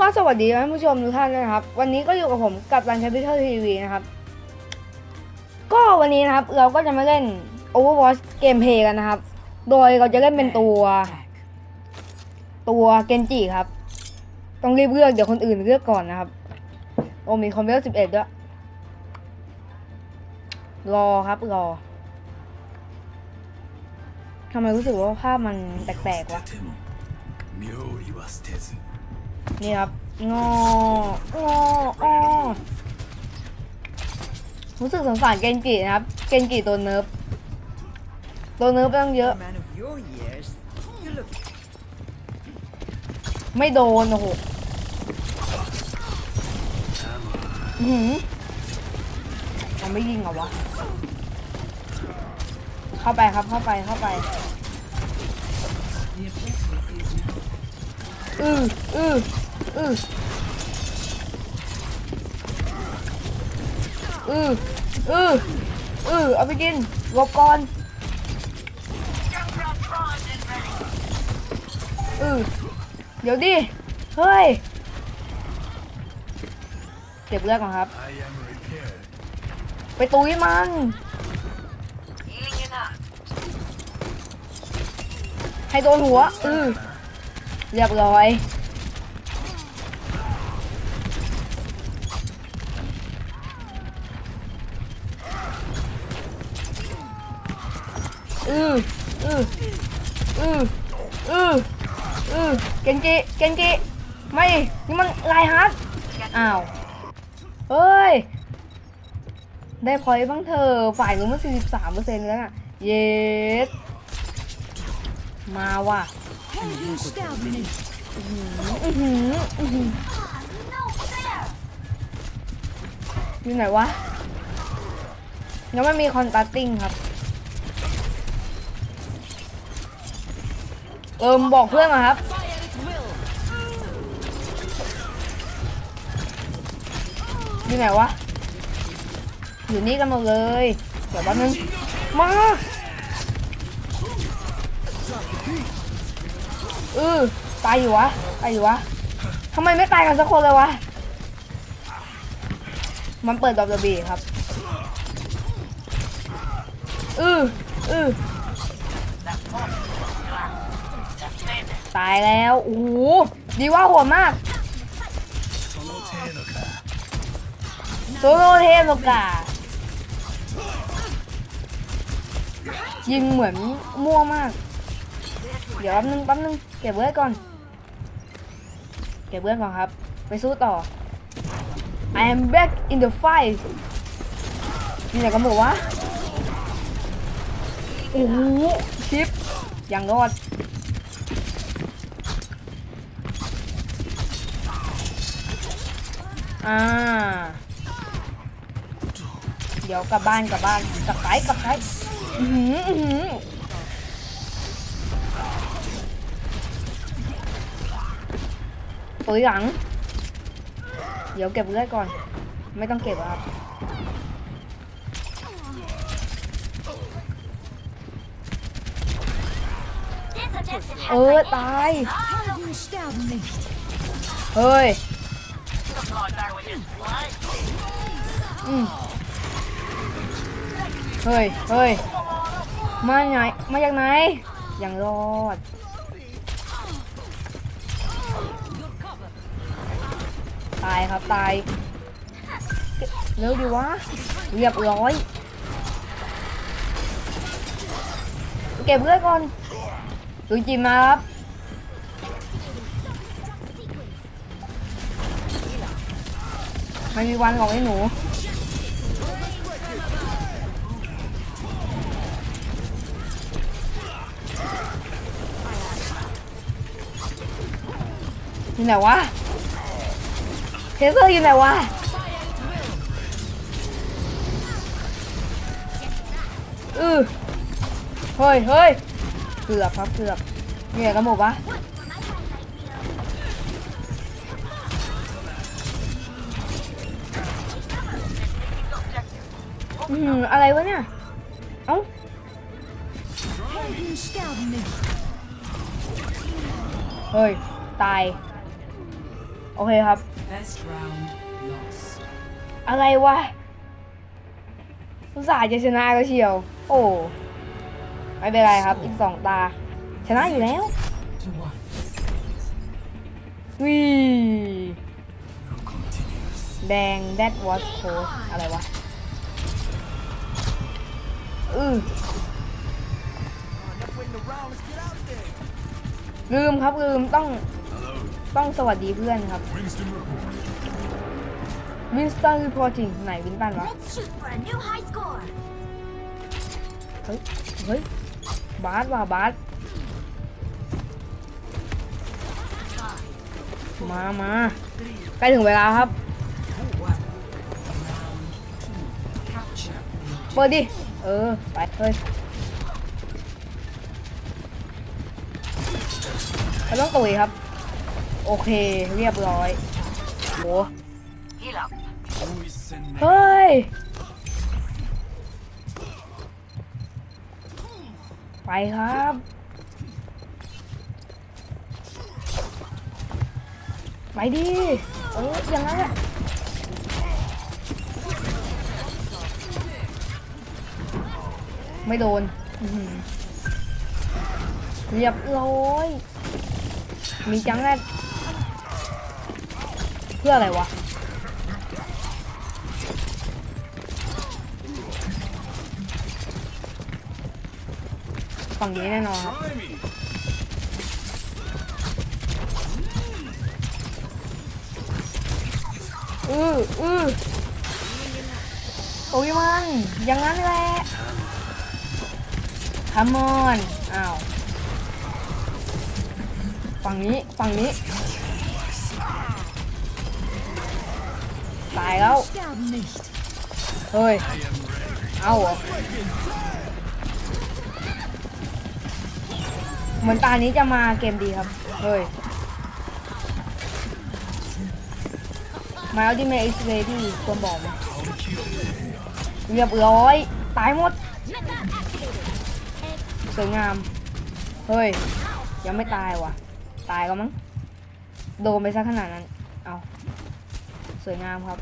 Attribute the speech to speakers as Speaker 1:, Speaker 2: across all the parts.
Speaker 1: ก็สวัสดีท่านผู้ชมทุกท่านนะครับ วันนี้ก็อยู่กับผมกับรันแคปิตอลทีวีนะครับ ก็วันนี้นะครับเราก็จะมาเล่น Overwatch เกมเพย์กันนะครับ โดยเราจะเล่นเป็นตัว ตัวเกนจิครับ ต้องรีบเลือกเดี๋ยวคนอื่นเลือกก่อนนะครับ โอมีคอมเพลสิบเอ็ดด้วย รอครับรอทำไมรู้สึกว่าภาพมันแปลกๆวะ นี่ครับงองออรู้สึกสงสารเกนจินะครับ เกนจิตัวเนิร์ฟตัวเนิร์ฟตั้งเยอะ ไม่โดนโอ้โหอื้อหือมันไม่ยิงเหรอวะ เข้าไปครับเข้าไปเข้าไป อืออืออืออืออืออือเอาไปกินหลบก่อนอือเดี๋ยวดิ เฮ้ย เก็บเลือดก่อนครับ ไปตุ้ยมันให้โดนหัว อือ เรียบร้อยอืออืออืออืออือเกนจิเกนจิไม่นี่มันลายฮาร์ดอ้าวเฮ้ย ได้พอยต์บ้างเธอ ฝ่ายนู้นมัน43เปอร์เซ็นต์แล้วน่ะ เยสมาว่ะ อยู่ไหนวะยังไม่มีคอนตัตติ้งครับ เอิมบอกเพื่อนมาครับ อยู่ไหนวะ อยู่นี่กันหมดเลย เดี๋ยวแป๊บนึง มา เออตายอยู่วะ ตายอยู่วะทำไมไม่ตายกันสักคนเลยวะ มันเปิดดอบเดบีครับเออเออตายแล้ว โอ้ดีว่าหัวมากโซโลเทนโอกายิงเหมือนมั่วมาก เดี๋ยวแป๊บนึงแป๊บนึงเก็บเลือก่อน เก็บเลือก่อนครับ ไปสู้ต่อ I am back in the fight นี่ไหนกันบอกว่าโอ้โหชิปย่างรอดอ่า เดี๋ยวกลับบ้านกลับบ้านกลับไปกลับไปอื้อหืออื้อหือ ตัวหลัง เดี๋ยวเก็บเลือดก่อน ไม่ต้องเก็บครับ เออ ตาย เฮ้ย อืมเฮ้ย เฮ้ย มาไหน มาจากไหนยังรอด ตายครับตายเร็วดีวะเรียบร้อยเก็บเลือดก่อนดูจิมมาครับไม่มีวันหรอกไอ้หนูอยู่ไหนวะ เทเซอร์อยู่ไหนวะอือเฮ้ยเฮ้ยเกือบครับเกือบนี่ไหนกันหมดวะอืมอะไรวะเนี่ย เอ้าเฮ้ย ตาย โโอเคครับ
Speaker 2: First round lost.
Speaker 1: อะไรวะอุตส่าห์จะชนะก็เชียว โอ้ไม่เป็นไรครับ อีกสองตา ชนะอยู่แล้ว
Speaker 2: To one.
Speaker 1: วิ
Speaker 3: No continues.
Speaker 1: แดง that was close อะไรวะอือลืมครับลืมต้อง
Speaker 3: Hello.
Speaker 1: ต้องสวัสดีเพื่อนครับ
Speaker 3: Winston report.
Speaker 1: วินสตันรีพอร์ติงไหนวินตันวะ
Speaker 4: Let's shoot for a new high score.
Speaker 1: เฮ้ย เฮ้ย บาสว่ะบาสมามาใกล้ถึงเวลาครับ
Speaker 2: One. Round two. Capture.
Speaker 1: เปิดดิ เออ ไปเฮ้ยเราต้องตุยครับ โอเค เรียบร้อยโห
Speaker 3: Who is sending?
Speaker 1: เฮ้ย ไปครับ ไปดิ เออ อย่างนั้นแหละไม่โดนอื้อหือเรียบร้อย มีจังแรก เพื่ออะไรวะฝั่งนี้แน่นอนครับอืออือโอ้ยมันอย่างนั้นแหละ come on อ้าว ฝั่งนี้ ฝั่งนี้ ตายแล้ว เฮ้ย เอาเหรอเหมือนตานี้จะมาเกมดีครับ เฮ้ย มาเอาดิเมอิสเรที่ควรบอกไหมเรียบร้อย ตายหมด สวยงาม เฮ้ย ยังไม่ตายว่ะ ตายก็มั้ง โดนไปซะขนาดนั้น สวยงามครับ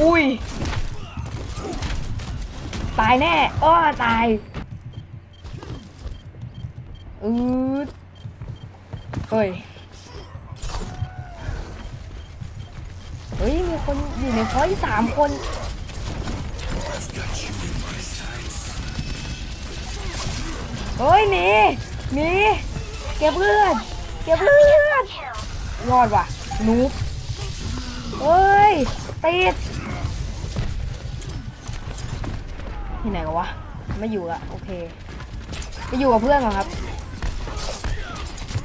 Speaker 1: อุ้ย ตายแน่อ้อตาย อืดเฮ้ย เฮ้ย มีคนอยู่ในพอยสามคนเฮ้ยหนีหนีเก็บเลือด ก็บเลือดรอดว่ะนูบเฮ้ยติดที่ไหนกันวะไม่อยู่ละโอเคไปอยู่กับเพื่อนก่อนครับ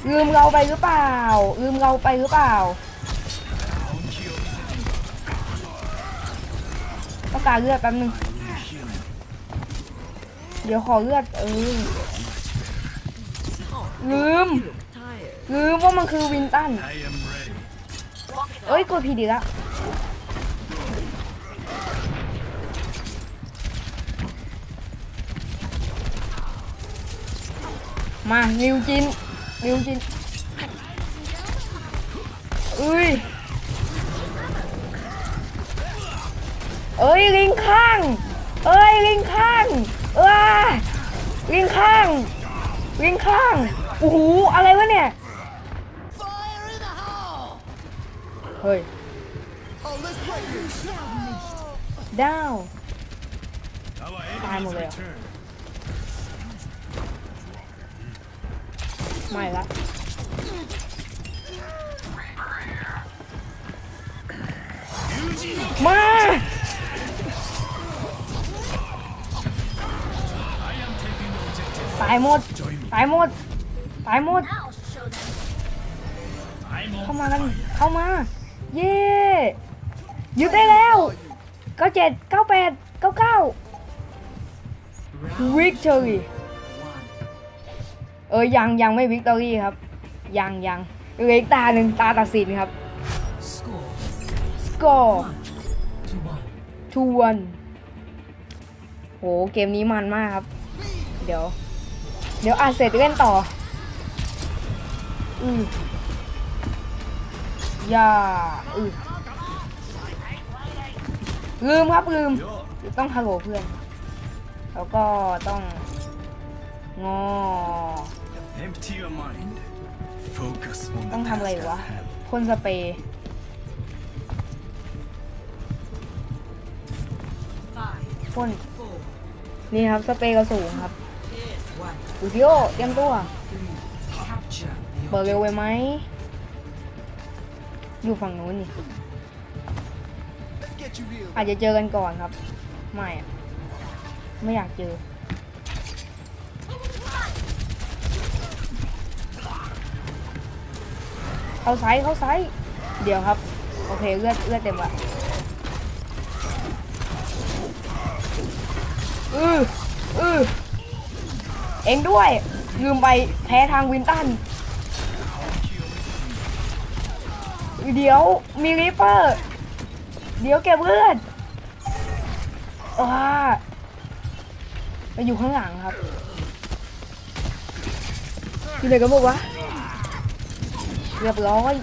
Speaker 1: ลืมเราไปหรือเปล่า ลืมเราไปหรือเปล่าต้องการเลือดแป๊บนึง เดี๋ยวขอเลือดเออลืม
Speaker 2: Tired.
Speaker 1: ลืมว่ามันคือวินตันเอ้ยกดผิดอีกแล้วมาริวจินริวจินอุ้ยเอ้ยลิงข้าง เอ้ยลิงข้างเอ้ยลิงข้างลิงข้างโอ้โหอะไรวะเนี่ย เฮ้ยดาว
Speaker 3: Our
Speaker 1: Time
Speaker 3: enemies
Speaker 1: over.
Speaker 3: return.
Speaker 1: ไม่ละมาตายหมด
Speaker 3: Join me.
Speaker 1: ตายหมด ตายหมด
Speaker 4: I'll show them.
Speaker 3: I'm
Speaker 1: เข้า
Speaker 3: on
Speaker 1: มากัน
Speaker 3: fire.
Speaker 1: เข้ามา เย้ยึดได้แล้วเก้าเจ็ดเก้าแปดเก้าเก้า
Speaker 2: Round
Speaker 1: victory เออยังยังไม่วิกตอรี่ครับ ยังยังเหลืออีกตาหนึ่งตาตัดสินครับ
Speaker 2: Score
Speaker 1: สกอร์
Speaker 2: to one.
Speaker 1: ทูวันโหเกมนี้มันมากครับ เดี๋ยว เดี๋ยวอาเสร็จเล่นต่อ อือ อย่าอือลืมครับลืม
Speaker 3: Yo.
Speaker 1: ต้องฮัลโหลเพื่อน แล้วก็ต้องงอ
Speaker 3: Empty your mind. Focus on
Speaker 1: ต้อง
Speaker 3: the
Speaker 1: ทำอะไร
Speaker 3: task
Speaker 1: วะ
Speaker 3: at hand.
Speaker 1: พ่นสเปรย์
Speaker 2: Five,
Speaker 1: พ่น
Speaker 2: four,
Speaker 1: นี่ครับสเปรย์กระสูงครับ
Speaker 2: one,
Speaker 1: อุดิโอเตรียมตัว
Speaker 2: three. Capture the
Speaker 1: เปิดเร็วไปไหม อยู่ฝั่งนู้นนี่อาจจะเจอกันก่อนครับ ไม่อะไม่อยากเจอ เข้าไซส์เข้าไซส์เดี๋ยวครับ โอเคเลือดเลือดเต็มละอืออือเองด้วย ลืมไปแพ้ทางวินตัน เดี๋ยวมีริปเปอร์ เดี๋ยวเก็บเลือดว้าไปอยู่ข้างหลังครับอยู่ไหนกันบอกวะเรียบร้อย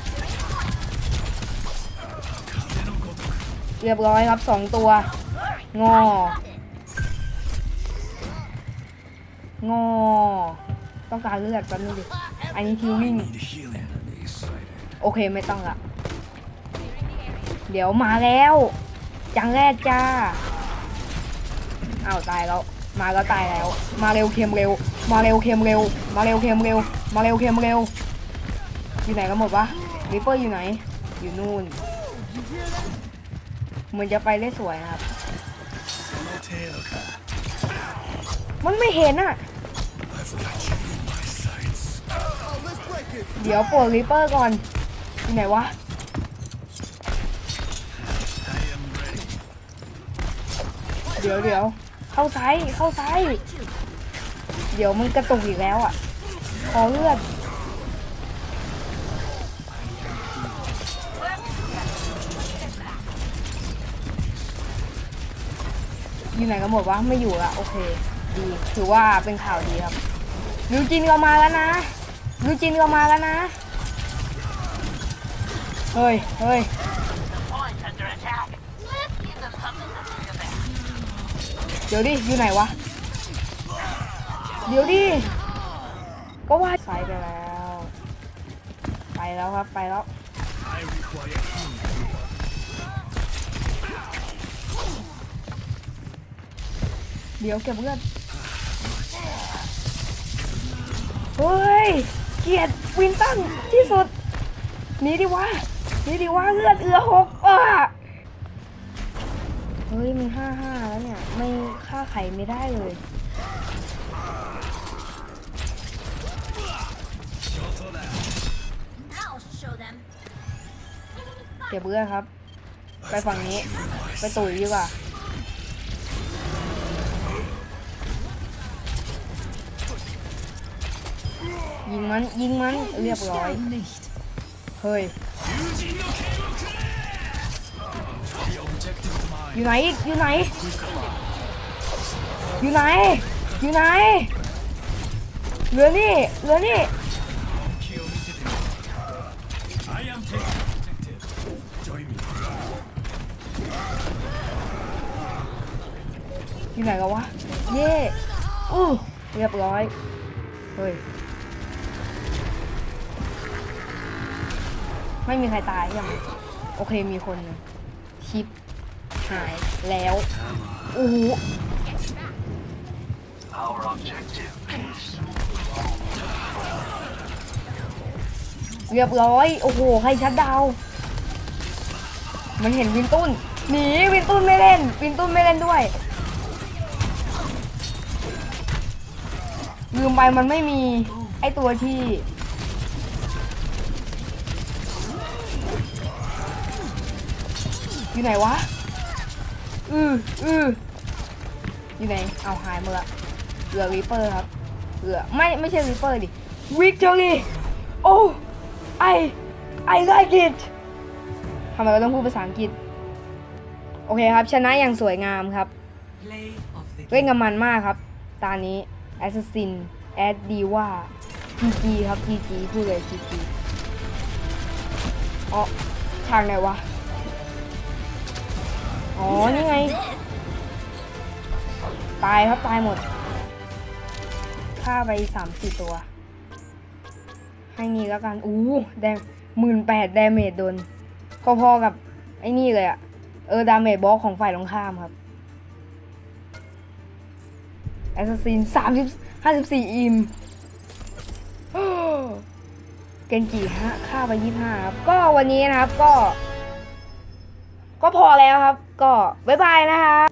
Speaker 1: เรียบร้อยครับสองตัว งอ งอ ต้องการเลือดแป๊บนึงดิ อันนี้ทิววิ่ง โอเคไม่ต้องละ เดี๋ยวมาแล้วจังแรกจ้าอ้าวตายแล้ว มาแล้วตายแล้ว มาเร็วเข็มเร็ว มาเร็วเข็มเร็ว มาเร็วเข็มเร็ว มาเร็วเข็มเร็ว อยู่ไหนกันหมดวะริปเปอร์อยู่ไหน อยู่นู่นเหมือนจะไปได้สวยครับ มันไม่เห็นอะ เดี๋ยวปวดริปเปอร์ก่อนอยู่ไหนวะ เดี๋ยวเดี๋ยวเข้าไซส์เข้าไซส์เดี๋ยวมันกระตุกอีกแล้วอะขอเลือดอยู่ไหนกันหมดวะไม่อยู่ละโอเค ดีถือว่าเป็นข่าวดีครับยูจินก็มาแล้วนะยูจินก็มาแล้วนะเฮ้ยเฮ้ย เดี๋ยวดิ อยู่ไหนวะ เดี๋ยวดิ ก็ว่าสายไปแล้ว ไปแล้วครับ ไปแล้ว เดี๋ยวเก็บเลือดเฮ้ย เกียดวินตันที่สุดหนีดิวะหนีดิวะเลือดเอือหกอะ เฮ้ยมันห้าห้าแล้วเนี่ย ไม่ฆ่าไข่ไม่ได้เลย
Speaker 3: Shoto that.
Speaker 4: I'll show them.
Speaker 1: เก็บเลือดครับ ไปฝั่งนี้ ไปตุ๋ยดีกว่ายิงมัน ยิงมัน เรียบร้อย
Speaker 2: nicht.
Speaker 1: เฮ้ย อยู่ไหนอยู่ไหน อยู่ไหน อยู่ไหน เหลือนี่ เหลือนี่อยู่ไหนกันวะ เย่อู้เรียบร้อย เฮ้ย ไม่มีใครตายยัง โอเคมีคนชิป หายแล้วโอ้โห
Speaker 3: Our objective is
Speaker 1: เรียบร้อย โอ้โหใครชัดดาวน์มันเห็นวินตุนหนี วินตุนไม่เล่น วินตุนไม่เล่นด้วย ลืมไปมันไม่มี ไอตัวที่อยู่ไหนวะ อืออืออยู่ไหนเอาหายหมดละเหลือรีเปอร์ครับเหลือไม่ไม่ใช่รีเปอร์ดิวิกตอรี่โอ้ไอไอ like it ทำไมเราต้องพูดภาษาอังกฤษ โอเคครับ ชนะอย่างสวยงามครับ เล่นกับมันมากครับ ตานี้ Assassin แอดดีว่าจีจีครับจีจีพูดเลยจีจีอ๋อฉากไหนวะ อ๋อ นี่ไง ตายครับ ตายหมด ฆ่าไปสามสี่ตัว ให้นี่แล้วกัน อู้แดงหมื่นแปดดาเมจโดน พอๆกับ ไอ้นี่เลยอะเออ ดาเมจบล็อกของฝ่ายตรงข้ามครับแอสซัสซินสามสิบห้าสิบสี่อิมเกนจิฮะฆ่าไปยี่ห้าครับ ก็วันนี้นะครับก็ ก็พอแล้วครับ ก็บ๊ายบายนะครับ